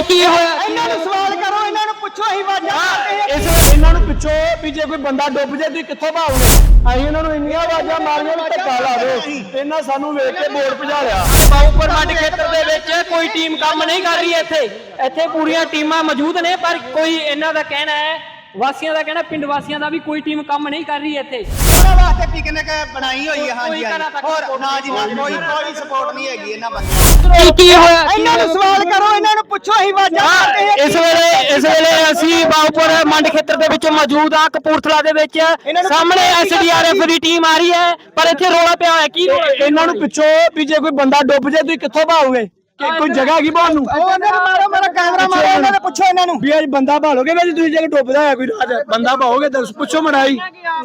ਇਹ ਕੀ ਹੋਇਆ? ਇਹਨਾਂ ਨੂੰ ਸਵਾਲ ਕਰੋ ਇਹਨਾਂ ਨੂੰ ਪੁੱਛੋ ਅਸੀਂ ਵਾਜਾਂ ਇਸ ਵੇਲੇ ਇਹਨਾਂ ਨੂੰ ਪਿੱਛੋਂ ਵੀ ਜੇ ਕੋਈ ਬੰਦਾ ਡੁੱਬ ਜੇ ਤੁਸੀਂ ਕਿੱਥੋਂ ਭਾਓਗੇ? ਅਸੀਂ ਇਹਨਾਂ ਨੂੰ ਇੰਨੀਆਂ ਆਵਾਜ਼ਾਂ ਮਾਰੀਆਂ ਵੀ ਧੱਕਾ ਲਾ ਦਿਓ। ਇਹਨਾਂ ਸਾਨੂੰ ਵੇਖ ਕੇ ਬੋਲ ਭਜਾ ਲਿਆ। ਬਾਉਪਰ ਮੰਡ ਖੇਤਰ ਦੇ ਵਿੱਚ ਕੋਈ ਟੀਮ ਕੰਮ ਨਹੀਂ ਕਰ ਰਹੀ ਇੱਥੇ। ਇੱਥੇ ਪੂਰੀਆਂ ਟੀਮਾਂ ਮੌਜੂਦ ਨੇ ਪਰ ਕੋਈ ਇਹਨਾਂ ਦਾ ਕਹਿਣਾ ਹੈ ਵਾਸੀਆਂ ਦਾ ਕਹਿਣਾ ਪਿੰਡ ਵਾਸੀਆਂ ਦਾ ਵੀ ਕੋਈ ਟੀਮ ਕੰਮ ਨਹੀਂ ਕਰ ਰਹੀ ਇੱਥੇ। ਉਹਨਾਂ ਵਾਸਤੇ ਪਿਕਨਿਕ ਬਣਾਈ ਹੋਈ ਹੈ ਹਾਂਜੀ ਹੋਰ ਨਾ ਜੀ ਨਾ ਕੋਈ ਕੋਈ ਸਪੋਰਟ ਨਹੀਂ ਹੈਗੀ ਇਹਨਾਂ ਬੰਦਿਆਂ ਕੀ ਹੋਇਆ ਇਹਨਾਂ ਨੂੰ ਸਵਾਲ ਕਰੋ ਇਹਨਾਂ ਨੂੰ ਪੁੱਛੋ ਅਸੀਂ ਵਾਜਾਂ ਇਸ ਵੇਲੇ ਇਸ ਵੇਲੇ ਅਸੀਂ ਬਾਉਪੁਰ ਮੰਡ ਖੇਤਰ ਦੇ ਵਿੱਚ ਮੌਜੂਦ ਆ ਕਪੂਰਥਲਾ ਦੇ ਵਿੱਚ। ਸਾਹਮਣੇ ਐਸਡੀਆਰਐਫ ਦੀ ਟੀਮ ਆ ਰਹੀ ਹੈ ਪਰ ਇੱਥੇ ਰੋਲਾ ਪਿਆ ਹੋਇਆ ਕੀ? ਇਹਨਾਂ ਨੂੰ ਪਿੱਛੋਂ ਵੀ ਜੇ ਕੋਈ ਬੰਦਾ ਡੁੱਬ ਜੇ ਤੁਸੀਂ ਕਿੱਥੋਂ ਭਾਓਗੇ? ਕਿ ਕੋਈ ਜਗ੍ਹਾ ਹੈਗੀ ਭਾਉਣ ਨੂੰ? ਮਾਰੋ ਮਾਰੋ ਇਹਨਾਂ ਨੂੰ ਪੁੱਛੋ ਇਹਨਾਂ ਨੂੰ। ਵੀ ਅੱਜ ਬੰਦਾ ਭਾਲੋਗੇ ਵੀ ਤੁਸੀਂ ਜੇ ਡੁੱਬਦਾ ਹੈ ਕੋਈ ਰਾਜ? ਬੰਦਾ ਭਾਓਗੇ ਦੱਸ ਪੁੱਛੋ ਮੜਾਈ।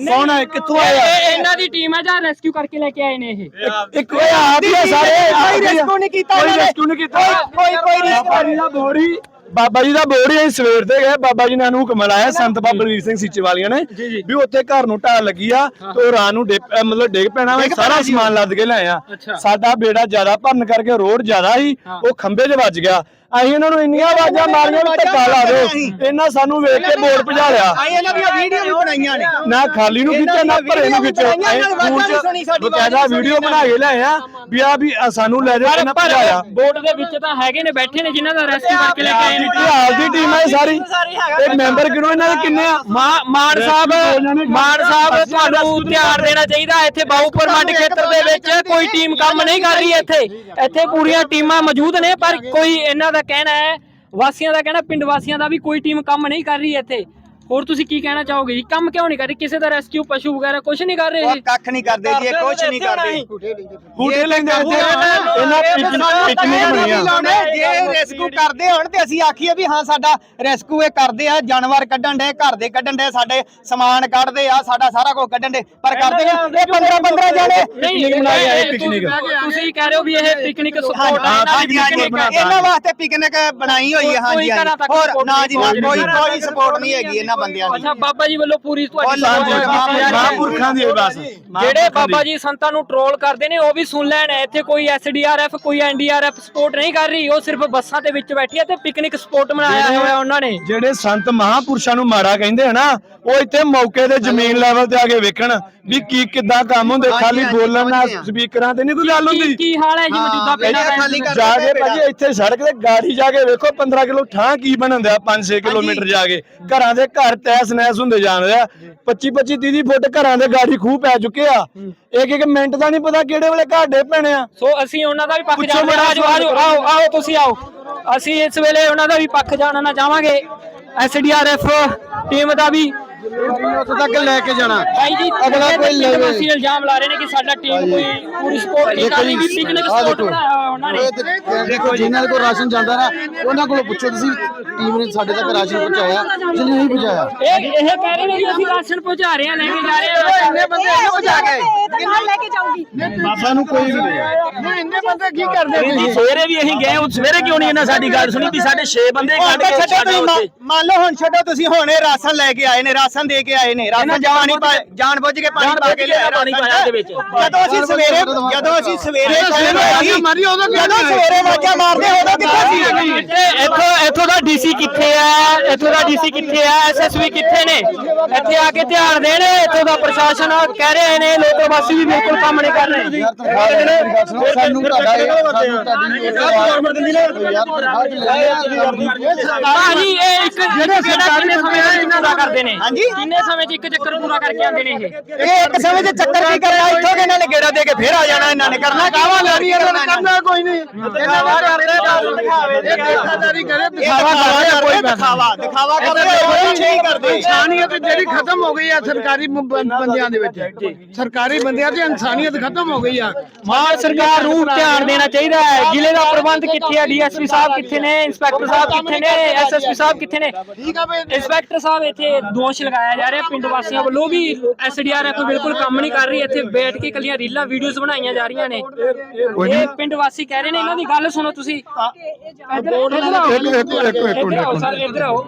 ਕੌਣ ਹੈ? ਕਿੱਥੋਂ ਆਇਆ? ਇਹ ਇਹਨਾਂ ਦੀ ਟੀਮ ਹੈ ਜਾਂ ਰੈਸਕਿਊ ਕਰਕੇ ਲੈ ਕੇ ਆਏ ਨੇ ਇਹ? ਇੱਕ- ਇਹ ਆਪ ਹੀ ਆ ਸਾਰੇ ਕੋਈ rescue ਨਹੀਂ ਕੀਤਾ ਕੋਈ rescue ਨਹੀਂ ਕੀਤਾ। ਕੋਈ- ਕੋਈ ਜੀ ਦਾ ਬੋੜੀ ਬਾਬਾ ਜੀ ਦਾ ਬੋੜੀ ਅਸੀਂ ਸਵੇਰ ਤੇ ਗਏ। ਬਾਬਾ ਜੀ ਨੇ ਸਾਨੂੰ ਹੁਕਮ ਲਾਇਆ ਸੰਤ ਬਾਬਾ ਬਲਵੀਰ ਸਿੰਘ ਸੀਚੇ ਵਾਲੀਆਂ ਨੇ ਵੀ ਉੱਥੇ ਘਰ ਨੂੰ ਢਾਲ ਲੱਗੀ ਆ ਤੇ ਉਹ ਰਾਤ ਨੂੰ ਮਤਲਬ ਡਿੱਗ ਪੈਣਾ ਸਾਰਾ। ਸਮਾਨ ਲੱਦ ਕੇ ਲਿਆਏ ਆ। ਸਾਡਾ ਬੇੜਾ ਜ਼ਿਆਦਾ ਭਰਨ ਕਰਕੇ ਰੋਡ ਜ਼ਿਆਦਾ ਸੀ ਉਹ ਖੰਭੇ 'ਚ ਵੱਜ ਗਿਆ। ਅਸੀਂ ਇਹਨਾਂ ਨੂੰ ਇੰਨੀਆਂ ਆਵਾਜ਼ਾਂ ਮਾਰੀਆਂ ਵੀ ਧੱਕਾ ਲਾ ਦਿਓ ਇਹਨਾਂ ਸਾਨੂੰ ਵੇਖ ਕੇ ਬੋਲ ਭਜਾ ਲਿਆ। ਆਈ ਇਹਨਾਂ ਦੀਆਂ ਵੀਡੀਓ ਵੀ ਬਣਾਈਆਂ ਨੇ। ਨਾ ਖਾਲੀ ਨੂੰ ਖਿੱਚਿਆ ਨਾ ਭਰੇ ਨੂੰ ਖਿੱਚਿਆ। ਅਸੀਂ ਸਕੂਲ ਚ ਬਕਾਇਦਾ ਵੀਡੀਓ ਬਣਾ ਕੇ ਲਿਆਏ ਆ ਵੀ ਆ ਵੀ ਸਾਨੂੰ ਲੈ ਜਾਓ ਇਹਨਾਂ ਭਜਾਇਆ। ਬੋਟ ਦੇ ਵਿੱਚ ਤਾਂ ਹੈਗੇ ਨੇ ਬੈਠੇ ਨੇ ਜਿਨ੍ਹਾਂ ਦਾ ਰੈਸਕਿਊ ਕਰਕੇ ਲੈ ਕੇ ਆਏ ਨੇ। ਹਾਲ ਦੀ ਟੀਮ ਹੈ ਸਾਰੀ। ਇਹ ਮੈਂਬਰ ਕਿਹਨੂੰ ਇਹਨਾਂ ਦੇ ਕਿੰਨੇ ਆ? ਮਾਨ ਸਾਹਿਬ ਮਾਨ ਸਾਹਿਬ ਤੁਹਾਨੂੰ ਧਿਆਨ ਦੇਣਾ ਚਾਹੀਦਾ ਇੱਥੇ ਬਾਉਪੁਰ ਮੰਡ ਖੇਤਰ ਦੇ ਵਿੱਚ ਕੋਈ ਟੀਮ ਕੰਮ ਨਹੀਂ ਕਰ ਰਹੀ ਇੱਥੇ। ਇੱਥੇ ਪੂਰੀਆਂ ਟੀਮਾਂ ਮੌਜੂਦ ਨੇ ਪਰ ਕੋਈ ਇਹਨਾਂ ਦਾ ਕਹਿਣਾ ਹੈ, ਵਾਸੀਆਂ ਦਾ ਕਹਿਣਾ, ਪਿੰਡ ਵਾਸੀਆਂ ਦਾ ਵੀ ਕੋਈ ਟੀਮ ਕੰਮ ਨਹੀਂ ਕਰ ਰਹੀ ਇੱਥੇ। ਹੋਰ ਤੁਸੀਂ ਕੀ ਕਹਿਣਾ ਚਾਹੋਗੇ ਜੀ? ਕੰਮ ਕਿਉਂ ਨਹੀਂ ਕਰ ਰਹੀ? ਕਿਸੇ ਦਾ ਰੈਸਕਿਊ ਪਸ਼ੂ ਵਗੈਰਾ ਕੁਝ ਨਹੀਂ ਕਰ ਰਹੇ ਉਹ ਇਹ ਕੱਖ ਨਹੀਂ ਕਰਦੇ ਜੀ ਇਹ ਕੁਝ ਨਹੀਂ ਕਰਦੇ। ਹੂਟੇ ਲੈਂਦੇ ਇੱਥੇ। ਇਹਨਾਂ ਪਿਕਨਿਕ ਪਿਕਨਿਕ ਬਣੀਆਂ ਜੇ ਰੈਸਕਿਊ ਕਰਦੇ ਹੋਣ ਤੇ ਅਸੀਂ ਆਖੀਏ ਵੀ ਹਾਂ ਸਾਡਾ ਰੈਸਕਿਊ ਇਹ ਕਰਦੇ ਆ ਜਾਨਵਰ ਕੱਢਣ ਦੇ ਘਰ ਦੇ ਕੱਢਣ ਦੇ ਸਾਡੇ ਸਮਾਨ ਕੱਢਦੇ ਆ ਸਾਡਾ ਸਾਰਾ ਕੁਝ ਕੱਢਣ ਦੇ ਪਰ ਕਰਦੇ ਨੇ ਇਹ 15 15 ਜਣੇ। ਨਹੀਂ ਬਣਾ ਕੇ ਆਏ ਇਹ- ਪਿਕਨਿਕ। ਤੁਸੀਂ ਕਹਿ ਰਹੇ ਹੋ ਵੀ ਇਹ ਪਿਕਨਿਕ ਸਪੋਰਟ ਹਾਂਜੀ ਇਹਨਾਂ ਵਾਸਤੇ ਪਿਕਨਿਕ ਬਣਾਈ ਹੋਈ ਹੈ ਹਾਂਜੀ ਹੋਰ ਨਾ ਜੀ ਨਾ ਕੋਈ ਕੋਈ ਸਪੋਰਟ ਨਹੀਂ ਹੈਗੀ ਇਹਨਾਂ ਬੰਦਿਆਂ ਦੀ। ਅੱਛਾ ਬਾਬਾ ਜੀ ਵੱਲੋਂ ਪੂਰੀ ਤੁਹਾਡੀ। ਮਹਾਂਪੁਰਖਾਂ ਦੀ ਬਸ। ਜਿਹੜੇ ਬਾਬਾ ਜੀ ਸੰਤਾਂ ਨੂੰ ਟਰੋਲ ਕਰਦੇ ਨੇ ਉਹ ਵੀ ਸੁਣ ਲੈਣ। ਇੱਥੇ ਕੋਈ ਐਸਡੀਆਰਐਫ ਕੋਈ ਐਨਡੀਆਰਐਫ ਸਪੋਰਟ ਨਹੀਂ ਕਰ ਰਹੀ। ਉਹ ਸਿਰਫ ਬੱਸਾਂ ਦੇ ਵਿੱਚ ਬੈਠੀ ਹੈ ਤੇ ਪਿਕਨਿਕ ਸਪੋਟ ਬਣਾਇਆ ਹੋਇਆ ਉਹਨਾਂ ਨੇ। ਜਿਹੜੇ ਸੰਤ ਮਹਾਪੁਰਸ਼ਾਂ ਨੂੰ ਮਾੜਾ ਕਹਿੰਦੇ ਹਨਾ ਉਹ ਇੱਥੇ ਮੌਕੇ ਤੇ ਜ਼ਮੀਨ ਲੈਵਲ ਤੇ ਆ ਕੇ ਵੇਖਣ ਵੀ ਕੀ ਕਿੱਦਾਂ ਕੰਮ ਹੁੰਦੇ। ਖਾਲੀ ਬੋਲਣ ਨਾਲ। ਸਪੀਕਰਾਂ ਤੇ ਨਹੀਂ ਕੋਈ ਗੱਲ ਹੁੰਦੀ। ਕੀ ਹਾਲ ਹੈ ਜੀ ਮੌਜੂਦਾ ਪਿੰਡਾਂ ਜਾ ਕੇ ਭਾਜੀ ਇੱਥੇ ਸੜਕ ਤੇ ਗਾੜੀ ਜਾ ਕੇ ਵੇਖੋ 15 ਕਿਲੋ ਠਾਂ ਕੀ ਬਣਨ ਦਿਆ 5-6 ਕਿਲੋਮੀਟਰ ਜਾ ਕੇ। ਘਰਾਂ ਦੇ ਘਰ ਤੈਸ ਨੈਸ ਹੁੰਦੇ ਜਾਣ ਰਿਹਾ। 25-25 30 ਫੁੱਟ ਘਰਾਂ ਦੇ ਗਾੜੀ ਖੂਹ ਪੈ ਚੁੱਕੇ ਆ। ਇੱਕ ਇੱਕ ਮਿੰਟ ਦਾ ਨਹੀਂ ਪਤਾ ਕਿਹੜੇ ਵੇਲੇ ਘਰ ਡੇ ਪੈਣੇ ਆ। ਸੋ ਅਸੀਂ ਉਹਨਾਂ ਦਾ ਵੀ ਪੱਖ ਪੁੱਛੋ ਜਾਣਦੇ ਮੇਰਾ ਆਜੋ ਆਜੋ ਸਵਾਲ। ਆਓ ਆਓ ਤੁਸੀਂ ਆਓ। ਅਸੀਂ ਇਸ ਵੇਲੇ ਉਹਨਾਂ ਦਾ ਵੀ ਪੱਖ ਜਾਣਨਾ ਚਾਹਾਂਗੇ। ਐਸਡੀਆਰਐਫ ਟੀਮ ਦਾ ਵੀ ਉੱਥੇ ਤੱਕ ਲੈ ਕੇ ਜਾਣਾ। ਭਾਈ ਜੀ ਅਗਲਾ ਕੋਈ ਲਵੇ। ਅਸੀਂ ਇਲਜ਼ਾਮ ਲਾ ਰਹੇ ਨੇ ਕਿ ਸਾਡਾ ਟੀਮ ਕੋਈ ਪੂਰੀ ਸਪੋਰਟ ਨਹੀਂ ਕਰ ਰਹੀ ਵੀ ਪਿਕਨਿਕ ਸਪੋਟ ਬਣਾਇਆ ਹੋਇਆ ਉਹਨਾਂ ਨੇ। ਦੇਖੋ ਜਿਨ੍ਹਾਂ ਕੋਲ ਰਾਸ਼ਨ ਜਾਂਦਾ ਨਾ ਉਹਨਾਂ ਕੋਲੋਂ ਪੁੱਛੋ ਤੁਸੀਂ ਟੀਮ ਨੇ ਸਾਡੇ ਤੱਕ ਰਾਸ਼ਨ ਪਹੁੰਚਾਇਆ ਜਿਹਨੇ ਨਹੀਂ ਪਹੁੰਚਾਇਆ। ਇਹ ਇਹ ਕਹਿ ਰਹੇ ਨੇ ਕਿ ਅਸੀਂ ਰਾਸ਼ਨ ਪਹੁੰਚਾ ਰਹੇ ਹਾਂ ਲੈ ਕੇ ਜਾ ਰਹੇ ਹਾਂ। ਇੰਨੇ ਬੰਦੇ ਇਹਨੂੰ ਪਹੁੰਚਾ ਕੇ ਨਾਲ ਲੈ ਕੇ ਜਾਊਗੀ। ਬਾਬਾ ਨੂੰ ਕੋਈ ਵੀ ਨਹੀਂ ਇੰਨੇ ਬੰਦੇ ਕੀ ਕਰਦੇ ਜੀ ਸਵੇਰੇ ਵੀ ਅਸੀਂ ਗਏ ਉਹ ਸਵੇਰੇ ਕਿਉਂ ਨਹੀਂ ਇਹਨਾਂ ਸਾਡੀ ਗੱਲ ਸੁਣੀ ਵੀ ਸਾਡੇ 6 ਬੰਦੇ ਕੱਢ ਕੇ ਛੱਡੋ ਮੰਨ- ਮੰਨ ਲਓ ਹੁਣ ਛੱਡੋ ਤੁਸੀਂ ਹੁਣ ਇਹ ਰਾਸ਼ਨ ਲੈ ਕੇ ਆਏ ਨੇ ਰਾਸ਼ਨ ਦੇ ਕੇ ਆਏ ਨੇ ਰਾਸ਼ਨ ਜਾਣ ਪਾਣੀ ਪਾ ਜਾਣ ਬੁੱਝ ਕੇ ਪਾਣੀ ਪਾ ਕੇ ਲਿਆ ਪਾਣੀ ਪਾਇਆ ਇਹਦੇ ਵਿੱਚ। ਜਦੋਂ ਅਸੀਂ ਸਵੇਰੇ ਜਦੋਂ ਅਸੀਂ ਸਵੇਰੇ ਜਦੋਂ ਨਹੀਂ ਸਵੇਰੇ ਵਾਜਾ ਮਾਰਦੇ ਉਦੋਂ ਕਿੱਥੇ ਸੀ? ਇੱਥੇ ਇੱਥੋਂ ਇੱਥੋਂ ਦਾ ਡੀਸੀ ਕਿੱਥੇ ਇੱਥੋਂ ਦਾ ਡੀਸੀ ਕਿੱਥੇ ਹੈ ਐਸਐਸਵੀ ਕਿੱਥੇ ਨੇ? ਇੱਥੇ ਆ ਕੇ ਧਿਆਨ ਦੇਣ ਇੱਥੋਂ ਦਾ ਪ੍ਰਸ਼ਾਸਨ ਕਹਿ ਰਹੇ ਨੇ ਲੋਕ ਵਾਸੀ ਵੀ ਬਿਲਕੁਲ ਕੰਮ ਨਹੀਂ ਕਰ ਰਹੇ। ਦੇ ਸਾਨੂੰ ਤੁਹਾਡਾ ਇਹ ਸਾਨੂੰ ਤੁਹਾਡੀ ਯਾਰ ਤਨਖਾਹ ਚ ਲੈ ਲਿਆ ਭਾਜੀ ਇਹ ਇੱਕ ਜਿਹੜੇ ਸਰਕਾਰੀ ਕਿੰਨੇ ਸਮੇਂ ਵਿੱਚ ਪੂਰਾ ਕਰਦੇ ਨੇ? ਹਾਂਜੀ। ਕਿੰਨੇ ਸਮੇਂ 'ਚ ਇੱਕ ਚੱਕਰ ਪੂਰਾ ਕਰਕੇ ਆਉਂਦੇ ਨੇ ਇਹ? ਇਹ ਇੱਕ ਸਮੇਂ ਤੇ ਚੱਕਰ ਕੀ ਕਰਨਾ? ਇੱਥੋਂ ਇਹਨਾਂ ਨੇ ਗੇੜਾ ਦੇ ਕੇ ਫੇਰ ਆ ਜਾਣਾ ਇਹਨਾਂ ਨੇ ਕਰਨਾ ਕਾਵਾ ਲੈਣੀ ਇਹਨਾਂ ਨੇ ਕਰਨਾ ਕੋਈ ਨਹੀਂ। ਦਿਖਾਵਾ ਕਰਦੇ ਦਿਖਾਵੇ ਇਹ ਦੇਖਾਦਾਰੀ ਕਰੇ ਦਿਖਾਵਾ ਕਰਦੇ ਕੋਈ ਦਿਖਾਵਾ ਦਿਖਾਵਾ ਕਰਦੇ ਕੁਛ ਨਹੀਂ ਕਰਦੇ। ਇਨਸਾਨੀਅਤ ਜਿਹੜੀ ਖਤਮ ਹੋ ਗਈ ਆ ਸਰਕਾਰੀ ਬੰਦਿਆਂ ਦੇ ਵਿੱਚ। ਸਰਕਾਰੀ ਬੰਦਿਆਂ 'ਚ ਇਨਸਾਨੀਅਤ ਖਤਮ ਹੋ ਗਈ ਆ। ਮਾਨ ਸਰਕਾਰ ਨੂੰ ਧਿਆਨ ਦੇਣਾ ਚਾਹੀਦਾ ਹੈ। ਜ਼ਿਲ੍ਹੇ ਦਾ ਪ੍ਰਬੰਧ ਕਿੱਥੇ ਹੈ ਡੀਐਸਪੀ ਸਾਹਿਬ ਕਿੱਥੇ ਨੇ? ਇੰਸਪੈਕਟਰ ਸਾਹਿਬ ਕਿੱਥੇ ਨੇ? ਐਸਐਸਪੀ ਸਾਹਿਬ ਕਿੱਥੇ ਨੇ? ਠੀਕ ਆ ਬਈ। ਇੰਸਪੈਕਟਰ ਸਾਹਿਬ ਇੱਥੇ ਦੋਸ਼ ਲਗਾਇਆ ਜਾ ਰਿਹਾ ਪਿੰਡ ਵਾਸੀਆਂ ਵੱਲੋਂ ਵੀ ਐਸਡੀਆਰਐਫ ਬਿਲਕੁਲ ਕੰਮ ਨਹੀਂ ਕਰ ਰਹੀ। ਇੱਥੇ ਬੈਠ ਕੇ ਕੱਲੀਆਂ ਰੀਲਾਂ ਵੀਡੀਓਜ਼ ਬਣਾਈਆਂ ਜਾ ਰਹੀਆਂ ਨੇ ਇਹ ਪਿੰਡ ਵਾਸੀ ਕਹਿ ਰਹੇ ਨੇ ਇਹਨਾਂ ਦੀ ਗੱਲ ਸੁਣੋ ਤੁਸੀਂ। ਇੱਧਰ ਆਓ ਸਰ ਇੱਧਰ ਆਓ।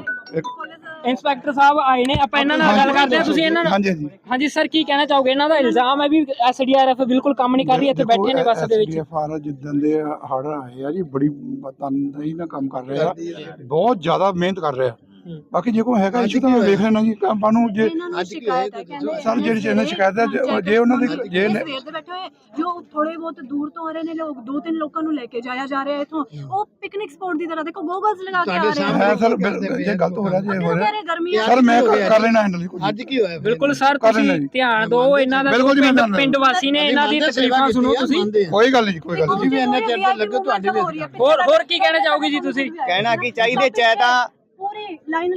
ਇੰਸਪੈਕਟਰ ਸਾਹਿਬ ਆਏ ਨੇ ਆਪਾਂ ਇਹਨਾਂ ਨਾਲ ਗੱਲ ਕਰਦੇ ਹਾਂ। ਤੁਸੀਂ ਇਹਨਾਂ ਨਾਲ ਹਾਂਜੀ ਹਾਂਜੀ। ਹਾਂਜੀ ਸਰ ਕੀ ਕਹਿਣਾ ਚਾਹੋਗੇ? ਇਹਨਾਂ ਦਾ ਇਲਜ਼ਾਮ ਹੈ ਵੀ ਐਸਡੀਆਰਐਫ ਬਿਲਕੁਲ ਕੰਮ ਨਹੀਂ ਕਰ ਰਹੀ ਇੱਥੇ ਬੈਠੇ ਨੇ ਬੱਸ ਦੇ ਵਿੱਚ। ਐਸਡੀਐਫਆਰ ਜਿੱਦਾਂ ਦੇ ਹੜ ਆਏ ਆ ਜੀ ਬੜੀ ਤਨਦੇਹੀ ਨਾਲ ਕੰਮ ਕਰ ਰਿਹਾ। ਬਹੁਤ ਜ਼ਿਆਦਾ ਮਿਹਨਤ ਕਰ ਰਿਹਾ। ਬਾਕੀ ਜੇ ਕੋਈ ਹੈਗਾ ਇਸ਼ੂ ਤਾਂ ਮੈਂ ਵੇਖ ਲੈਣਾ ਜੀ ਆਪਾਂ ਨੂੰ ਜੇ ਅੱਜ ਕੀ ਹੋਇਆ ਸਰ ਜਿਹੜੀ ਇਹਨਾਂ ਸ਼ਿਕਾਇਤ ਹੈ ਜੇ- ਜੇ ਉਹਨਾਂ ਦੀ ਜੇ ਨੇ- ਸਵੇਰ ਦੇ ਬੈਠੇ ਹੋਏ ਜੋ ਥੋੜੇ ਬਹੁਤ ਦੂਰ ਤੋਂ ਆ ਰਹੇ ਨੇ ਲੋਕ ਦੋ ਤਿੰਨ ਲੋਕਾਂ ਨੂੰ ਲੈ ਕੇ ਜਾਇਆ ਜਾ ਰਿਹਾ ਇਥੋਂ ਉਹ ਪਿਕਨਿਕ ਸਪੌਟ ਦੀ ਤਰ੍ਹਾਂ ਦੇਖੋ ਗੋਗਲਸ ਲਗਾ ਕੇ ਆ ਰਹੇ ਨੇ। ਹੈ ਸਰ ਬਿਲ- ਜੇ ਗਲਤ ਹੋ ਰਿਹਾ ਜੇ ਹੋ ਰਿਹਾ। ਗਰਮੀਆਂ ਸਰ ਮੈਂ ਕਰ ਕਰ ਲੈਣਾ ਹੈਂਡਲ ਕੁਝ। ਅੱਜ ਕੀ ਹੋਇਆ ਬਿਲਕੁਲ ਸਰ ਕਰ ਲੈਣਾ ਤੁਸੀਂ ਜੀ। ਧਿਆਨ ਦਿਓ ਇਹਨਾਂ ਦਾ ਬਿਲਕੁਲ ਜੀ, ਮੈਂ ਪਿੰਡ- ਧਿਆਨ ਪਿੰਡ ਵਾਸੀ ਨੇ ਇਹਨਾਂ ਦੀ ਤਕਲੀਫਾਂ ਸੁਣੋ ਤੁਸੀਂ। ਕੋਈ ਗੱਲ ਨਹੀਂ ਜੀ, ਕੋਈ ਗੱਲ ਨਹੀਂ। ਤੁਸੀਂ ਵੀ ਇੰਨੇ ਚਿਰ ਤੋਂ ਲੱਗੇ ਤੁਹਾਡੇ ਵੀ ਹੋਰ ਹੋਰ ਕੀ ਕਹਿਣਾ ਚਾਹੋਗੇ ਜੀ ਤੁਸੀਂ? ਕਹਿਣਾ ਕੀ ਚਾਹੀਦੇ ਚੈ ਤਾਂ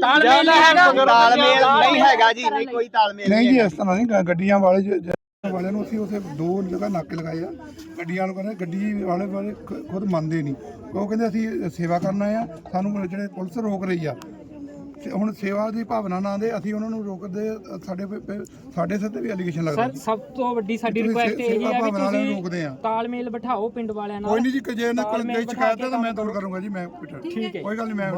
ਤਾਲਮੇਲ ਨਹੀਂ ਹੈਗਾ। ਤਾਲਮੇਲ ਨਹੀਂ ਹੈਗਾ ਜੀ ਨਹੀਂ ਕੋਈ ਤਾਲਮੇਲ ਨਹੀਂ ਜੀ ਇਸ ਤਰ੍ਹਾਂ ਨਹੀਂ ਗ- ਗੱਡੀਆਂ ਵਾਲੇ ਜ- ਜ- ਵਾਲਿਆਂ ਨੂੰ ਅਸੀਂ ਉਥੇ ਦੋ ਜਗ੍ਹਾ ਨਾਕੇ ਲਗਾਏ ਆ। ਗੱਡੀਆਂ ਨੂੰ ਕਹਿੰਦੇ ਗੱਡੀ ਵਾਲੇ ਵਾਲੇ ਖ- ਖੁਦ ਮੰਨਦੇ ਨਹੀਂ। ਉਹ ਕਹਿੰਦੇ ਅਸੀਂ ਸੇਵਾ ਕਰਨਾ ਆ ਸਾਨੂੰ ਜਿਹੜੇ ਪੁਲਿਸ ਰੋਕ ਰਹੀ ਆ। ਤੇ ਹੁਣ ਸੇਵਾ ਦੀ ਭਾਵਨਾ ਨਾਲ ਦੇ ਅਸੀਂ ਉਹਨਾਂ ਨੂੰ ਰੋਕਦੇ ਸਾਡੇ ਪੇ- ਪੇ- ਸਾਡੇ ਸਿਰ ਤੇ ਵੀ ਐਲੀਗੇਸ਼ਨ ਲੱਗਦਾ। ਸਰ ਸਭ ਤੋਂ ਵੱਡੀ ਸਾਡੀ ਤੁਸੀਂ ਰਿਕੁਐਸਟ ਇਹ ਸੇਵਾ ਹੈ ਵੀ ਭਾਵਨਾ ਨਾਲ ਰੋਕਦੇ ਤੁਸੀਂ ਆ। ਤਾਲਮੇਲ ਬਿਠਾਓ ਪਿੰਡ ਵਾਲਿਆਂ ਨਾਲ। ਕੋਈ ਨਹੀਂ ਜੀ ਕਿ ਜੇ ਇਹਨਾਂ ਕੋਲ ਤਾਲਮੇਲ ਕੋਈ ਬਿਠਾ ਸ਼ਿਕਾਇਤ ਕੇ ਹੈ ਤਾਂ ਮੈਂ ਦੂਰ ਕਰੂੰਗਾ ਜੀ ਮੈਂ ਠੀਕ ਹੈ। ਕੋਈ ਗੱਲ ਨਹੀਂ ਮੈਂ